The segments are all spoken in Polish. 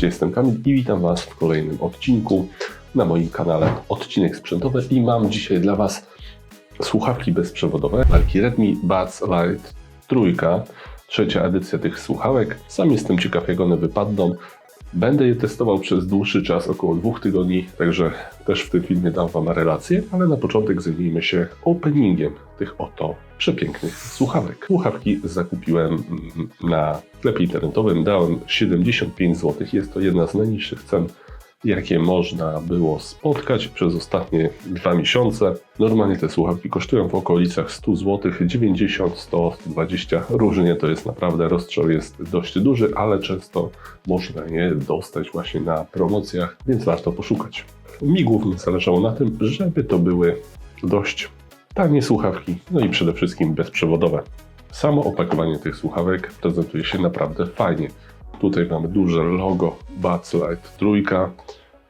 Cześć, jestem Kamil i witam Was w kolejnym odcinku na moim kanale Odcinek Sprzętowy i mam dzisiaj dla Was słuchawki bezprzewodowe marki Redmi Buds Lite trójka, trzecia edycja tych słuchawek. Sam jestem ciekaw jak one wypadną. Będę je testował przez dłuższy czas, około dwóch tygodni, także też w tym filmie dam Wam relację, ale na początek zajmijmy się openingiem tych oto przepięknych słuchawek. Słuchawki zakupiłem mm, na sklepie internetowym, dałem 75 zł. Jest to jedna z najniższych cen, jakie można było spotkać przez ostatnie dwa miesiące. Normalnie te słuchawki kosztują w okolicach 100 zł, 90, 100, 120, różnie to jest naprawdę, rozstrzał jest dość duży, ale często można je dostać właśnie na promocjach, więc warto poszukać. Mi głównie zależało na tym, żeby to były dość tanie słuchawki, no i przede wszystkim bezprzewodowe. Samo opakowanie tych słuchawek prezentuje się naprawdę fajnie. Tutaj mamy duże logo Buds Lite trójka,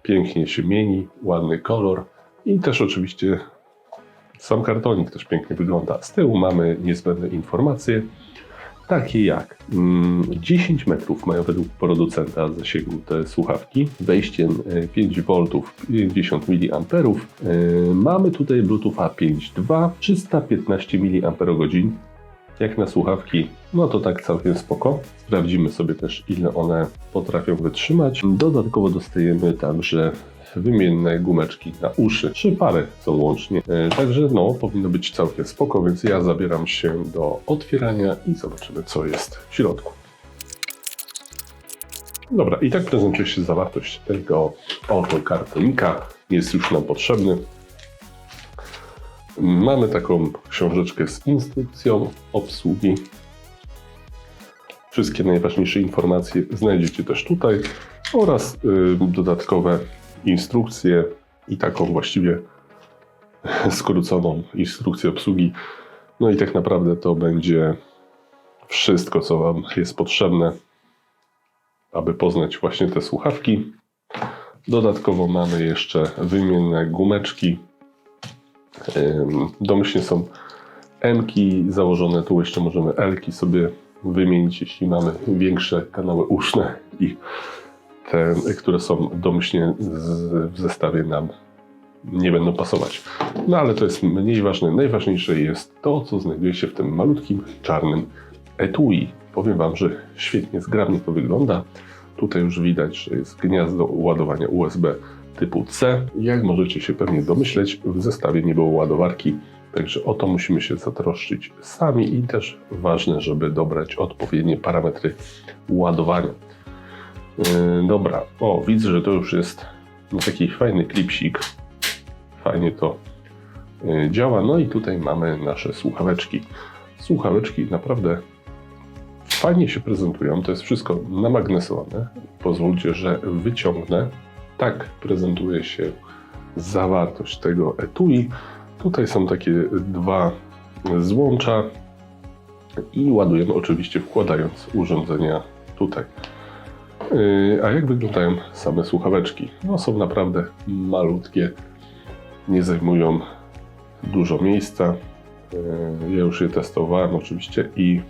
pięknie się mieni, ładny kolor i też oczywiście sam kartonik też pięknie wygląda. Z tyłu mamy niezbędne informacje, takie jak mm, 10 metrów mają według producenta zasięgu te słuchawki, wejściem e, 5V 50 mA. Mamy tutaj Bluetootha 5.2, 315 mAh. Jak na słuchawki, no to tak całkiem spoko. Sprawdzimy sobie też ile one potrafią wytrzymać. Dodatkowo dostajemy także wymienne gumeczki na uszy. Trzy pary są łącznie. E, Także no, powinno być całkiem spoko, więc ja zabieram się do otwierania i zobaczymy co jest w środku. Dobra, i tak prezentuje się zawartość tego oto kartonika. Jest już nam potrzebny. Mamy taką książeczkę z instrukcją obsługi. Wszystkie najważniejsze informacje znajdziecie też tutaj oraz y, dodatkowe instrukcje i taką właściwie skróconą instrukcję obsługi. No i tak naprawdę to będzie wszystko, co Wam jest potrzebne, aby poznać właśnie te słuchawki. Dodatkowo mamy jeszcze wymienne gumeczki. Domyślnie są M-ki założone, tu jeszcze możemy L-ki sobie wymienić, jeśli mamy większe kanały uszne i te, które są domyślnie w zestawie nam nie będą pasować. No ale to jest mniej ważne. Najważniejsze jest to, co znajduje się w tym malutkim czarnym etui. Powiem Wam, że świetnie, zgrabnie to wygląda. Tutaj już widać, że jest gniazdo ładowania USB typu C. Jak możecie się pewnie domyśleć, w zestawie nie było ładowarki, także o to musimy się zatroszczyć sami i też ważne, żeby dobrać odpowiednie parametry ładowania. Yy, dobra, o widzę, że to już jest taki fajny klipsik. Fajnie to yy, działa. No i tutaj mamy nasze słuchaweczki. Słuchaweczki naprawdę fajnie się prezentują. To jest wszystko namagnesowane. Pozwólcie, że wyciągnę. Tak prezentuje się zawartość tego etui. Tutaj są takie dwa złącza i ładujemy oczywiście wkładając urządzenia tutaj. Yy, A jak wyglądają same słuchaweczki? No są naprawdę malutkie, nie zajmują dużo miejsca. Yy, Ja już je testowałem oczywiście i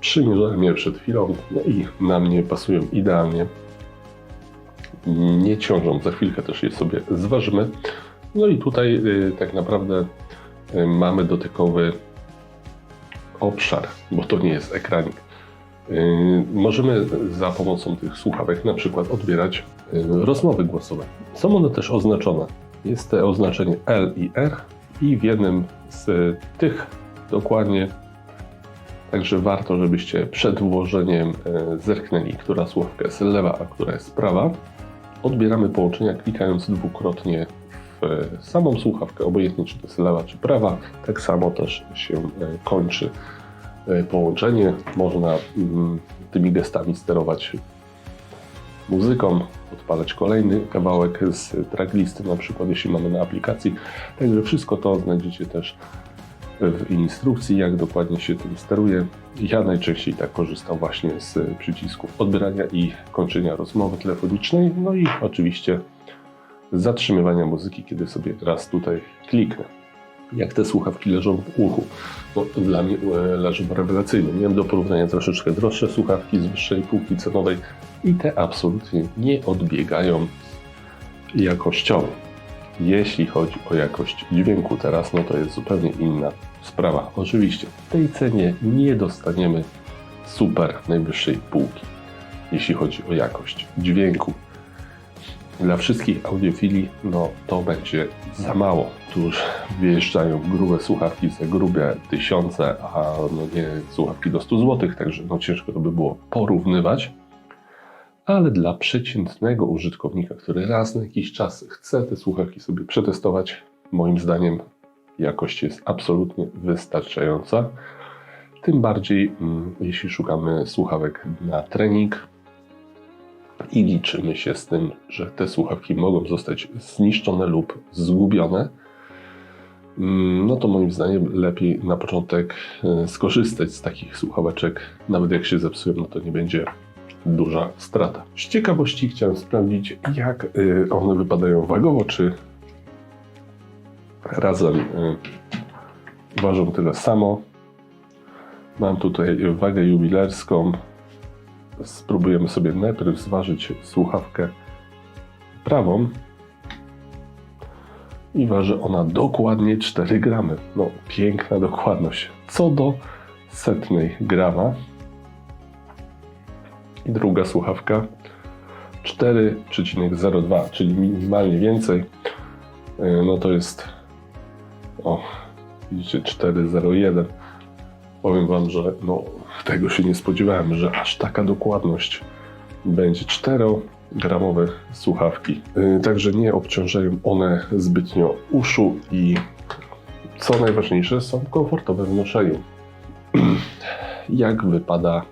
przymierzałem je przed chwilą, no i na mnie pasują idealnie. Nie ciążą, za chwilkę też je sobie zważymy. No i tutaj yy, tak naprawdę yy, mamy dotykowy obszar, bo to nie jest ekranik. Yy, Możemy za pomocą tych słuchawek na przykład odbierać rozmowy głosowe. Są one też oznaczone. Jest to oznaczenie L i R i w jednym z tych dokładnie. Także warto, żebyście przed włożeniem zerknęli, która słuchawka jest lewa, a która jest prawa. Odbieramy połączenia klikając dwukrotnie w samą słuchawkę, obojętnie czy to jest lewa czy prawa. Tak samo też się yy, kończy e, połączenie. Można mm, tymi gestami sterować muzyką, odpalać kolejny kawałek z tracklisty, na przykład jeśli mamy na aplikacji. Także wszystko to znajdziecie też w instrukcji, jak dokładnie się tym steruje. Ja najczęściej tak korzystam właśnie z przycisków odbierania i kończenia rozmowy telefonicznej, no i oczywiście zatrzymywania muzyki, kiedy sobie raz tutaj kliknę. jak te słuchawki leżą w uchu. Bo dla mnie e, leżą rewelacyjnie. Miałem do porównania troszeczkę droższe słuchawki z wyższej półki cenowej i te absolutnie nie odbiegają jakościowo. Jeśli chodzi o jakość dźwięku teraz, no to jest zupełnie inna sprawa. Oczywiście w tej cenie nie dostaniemy super najwyższej półki, jeśli chodzi o jakość dźwięku. Dla wszystkich audiofili, no to będzie za mało. Tu już wjeżdżają grube słuchawki za grube tysiące, a no nie słuchawki do 100 zł, także no ciężko to by było porównywać. Ale dla przeciętnego użytkownika, który raz na jakiś czas chce te słuchawki sobie przetestować, moim zdaniem jakość jest absolutnie wystarczająca. Tym bardziej, mm, jeśli szukamy słuchawek na trening i liczymy się z tym, że te słuchawki mogą zostać zniszczone lub zgubione, mm, no to moim zdaniem lepiej na początek e, skorzystać z takich słuchaweczek. Nawet jak się zepsują, no to nie będzie duża strata. Z ciekawości chciałem sprawdzić, jak y, one wypadają wagowo, czy razem y, ważą tyle samo. Mam tutaj wagę jubilerską. Spróbujemy sobie najpierw zważyć słuchawkę prawą. I waży ona dokładnie 4 gramy. No, piękna dokładność. Co do setnej grama. I druga słuchawka 4,02, czyli minimalnie więcej. Yy, No to jest o, widzicie 4,01. Powiem Wam, że no, tego się nie spodziewałem, że aż taka dokładność będzie 4-gramowe słuchawki. Yy, Także nie obciążają one zbytnio uszu i co najważniejsze są komfortowe w noszeniu. Jak wypada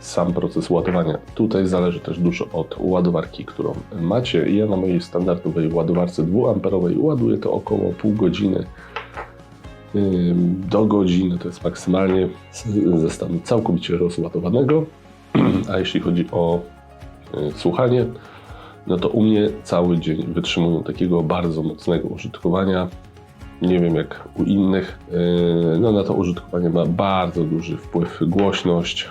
sam proces ładowania? Tutaj zależy też dużo od ładowarki, którą macie. Ja na mojej standardowej ładowarce 2A ładuję to około pół godziny y, do godziny, to jest maksymalnie ze stanu całkowicie rozładowanego. A jeśli chodzi o y, słuchanie, no to u mnie cały dzień wytrzymują takiego bardzo mocnego użytkowania. Nie wiem jak u innych. No na to użytkowanie ma bardzo duży wpływ głośność,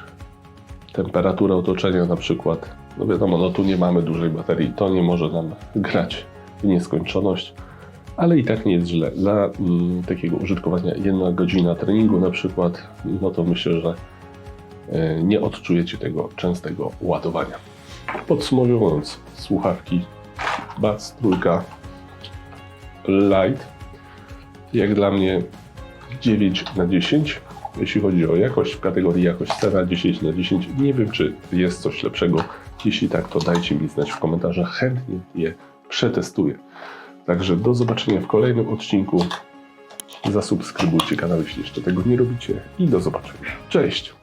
temperatura otoczenia na przykład. No wiadomo, no tu nie mamy dużej baterii, to nie może nam grać w nieskończoność, ale i tak nie jest źle. Dla mm, takiego użytkowania jedna godzina treningu na przykład, no to myślę, że yy, nie odczujecie tego częstego ładowania. Podsumowując, słuchawki Buds trójka Light jak dla mnie 9 na 10. Jeśli chodzi o jakość, w kategorii jakość cena 10 na 10. Nie wiem, czy jest coś lepszego. Jeśli tak, to dajcie mi znać w komentarzach. Chętnie je przetestuję. Także do zobaczenia w kolejnym odcinku. Zasubskrybujcie kanał, jeśli jeszcze tego nie robicie. I do zobaczenia. Cześć!